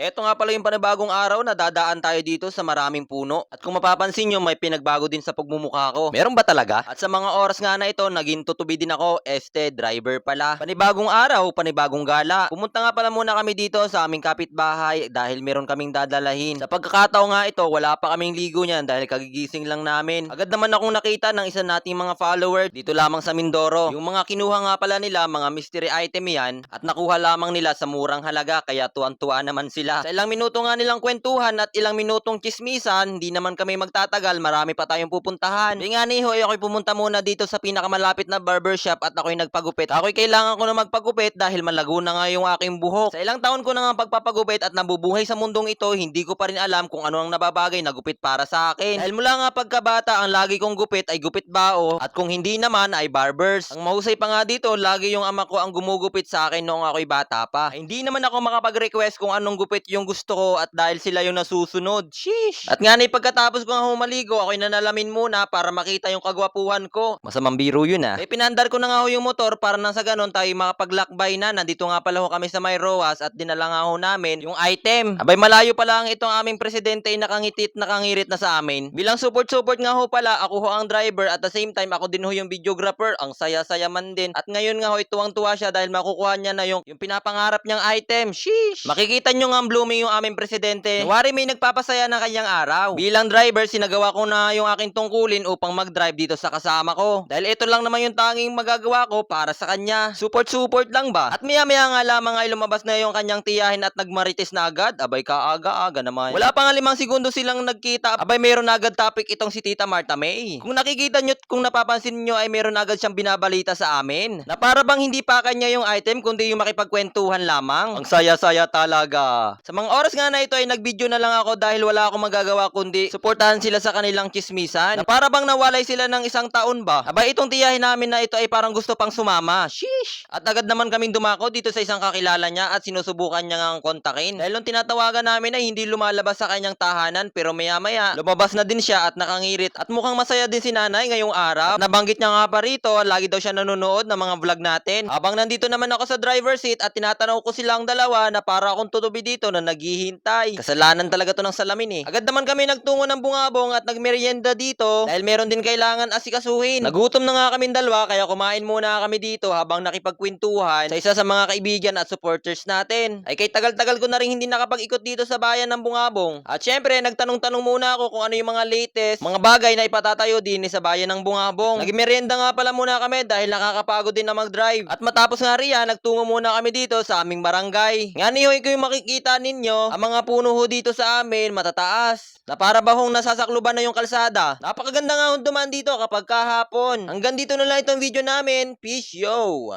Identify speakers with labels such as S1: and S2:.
S1: Eto nga pala yung panibagong araw na dadaan tayo dito sa maraming puno. At kung mapapansin nyo, may pinagbago din sa pagmumukha ko. Meron ba talaga? At sa mga oras nga na ito, naging tutubi din ako, este, driver pala. Panibagong araw, panibagong gala. Pumunta nga pala muna kami dito sa aming kapitbahay dahil meron kaming dadalahin. Sa pagkakataon nga ito, wala pa kaming ligo niyan dahil kagigising lang namin. Agad naman akong nakita ng isa nating mga follower dito lamang sa Mindoro. Yung mga kinuha nga pala nila, mga mystery item yan at nakuha lamang nila sa murang halaga kaya tuwan-tuwa naman sila. Sa ilang minuto nga nilang kwentuhan at ilang minutong chismisan, hindi naman kami magtatagal, marami pa tayong pupuntahan. Di nga ni Hoy, ako'y pumunta muna dito sa pinakamalapit na barbershop at ako'y nagpagupit. Ako'y kailangan ko na magpagupit dahil malago na nga yung aking buhok. Sa ilang taon ko na nga pagpapagupit at nabubuhay sa mundong ito, hindi ko pa rin alam kung ano ang nababagay na gupit para sa akin. Dahil mula nga pagkabata, ang lagi kong gupit ay gupit bao at kung hindi naman ay barbers. Ang mahusay pa nga dito, lagi yung ama ko ang gumugupit sa akin noong ako'y bata pa. Ay, hindi naman ako makapag-request kung anong gupit yung gusto ko at dahil sila yung nasusunod. Sheesh! At nga na pagkatapos ko nga humaligo, ako'y nanalamin muna para makita yung kagwapuhan ko. Masamang biro yun ah. Eh pinandar ko na nga ho yung motor para nang sa ganon tayo makapaglakbay na. Nandito nga pala ho kami sa may ROAS at dinala nga ho namin yung item. Abay malayo pa lang itong aming presidente ay nakangitit nakangirit na sa amin. Bilang support-support nga ho pala, ako ho ang driver at the same time ako din ho yung videographer. Ang saya-saya man din. At ngayon nga ho, tuwang-tuwa siya dahil makukuha niya na yung, yung pinapangarap niyang item. Sheesh! Makikita nyo nga ang blooming yung aming presidente. Nawari may nagpapasaya ng kanyang araw. Bilang driver, sinagawa ko na yung aking tungkulin upang mag-drive dito sa kasama ko. Dahil ito lang naman yung tanging magagawa ko para sa kanya. Support-support lang ba? At maya-maya nga lamang ay lumabas na yung kanyang tiyahin at nagmarites na agad. Abay kaaga-aga naman. Wala pa nga limang segundo silang nagkita. Abay meron na agad topic itong si Tita Marta May. Kung nakikita nyo, kung napapansin nyo ay meron agad siyang binabalita sa amin. Na para bang hindi pa kanya yung item kundi yung makipagkwentuhan lamang. Ang saya-saya talaga. Sa mga oras nga na ito ay nag-video na lang ako dahil wala akong magagawa kundi suportahan sila sa kanilang chismisan. Na para bang nawalay sila ng isang taon ba? Abay itong tiyahin namin na ito ay parang gusto pang sumama. Sheesh! At agad naman kaming dumako dito sa isang kakilala niya at sinusubukan niya ngang kontakin. Dahil nung tinatawagan namin ay hindi lumalabas sa kanyang tahanan pero maya maya lumabas na din siya at nakangirit at mukhang masaya din si nanay ngayong araw. Nabanggit niya nga pa rito, lagi daw siya nanonood ng mga vlog natin. Habang nandito naman ako sa driver seat at tinatanaw ko silang dalawa na para akong tutubi dito na naghihintay. Kasalanan talaga to ng salamin eh. Agad naman kami nagtungo ng bungabong at nagmerienda dito dahil meron din kailangan asikasuhin. Nagutom na nga kami dalawa kaya kumain muna kami dito habang nakipagkwentuhan sa isa sa mga kaibigan at supporters natin. Ay kay tagal-tagal ko na rin hindi nakapag-ikot dito sa bayan ng Bungabong. At syempre, nagtanong-tanong muna ako kung ano yung mga latest, mga bagay na ipatatayo din sa bayan ng Bungabong. Nagmerienda nga pala muna kami dahil nakakapagod din na mag-drive. At matapos nga riyan, nagtungo muna kami dito sa aming barangay. Nga ni Hoy ko yung makikita ninyo, ang mga puno ho dito sa amin, matataas. Na para ba hong nasasakluban na yung kalsada. Napakaganda nga hong dumaan dito kapag kahapon. Hanggang dito na lang itong video namin. Peace yo!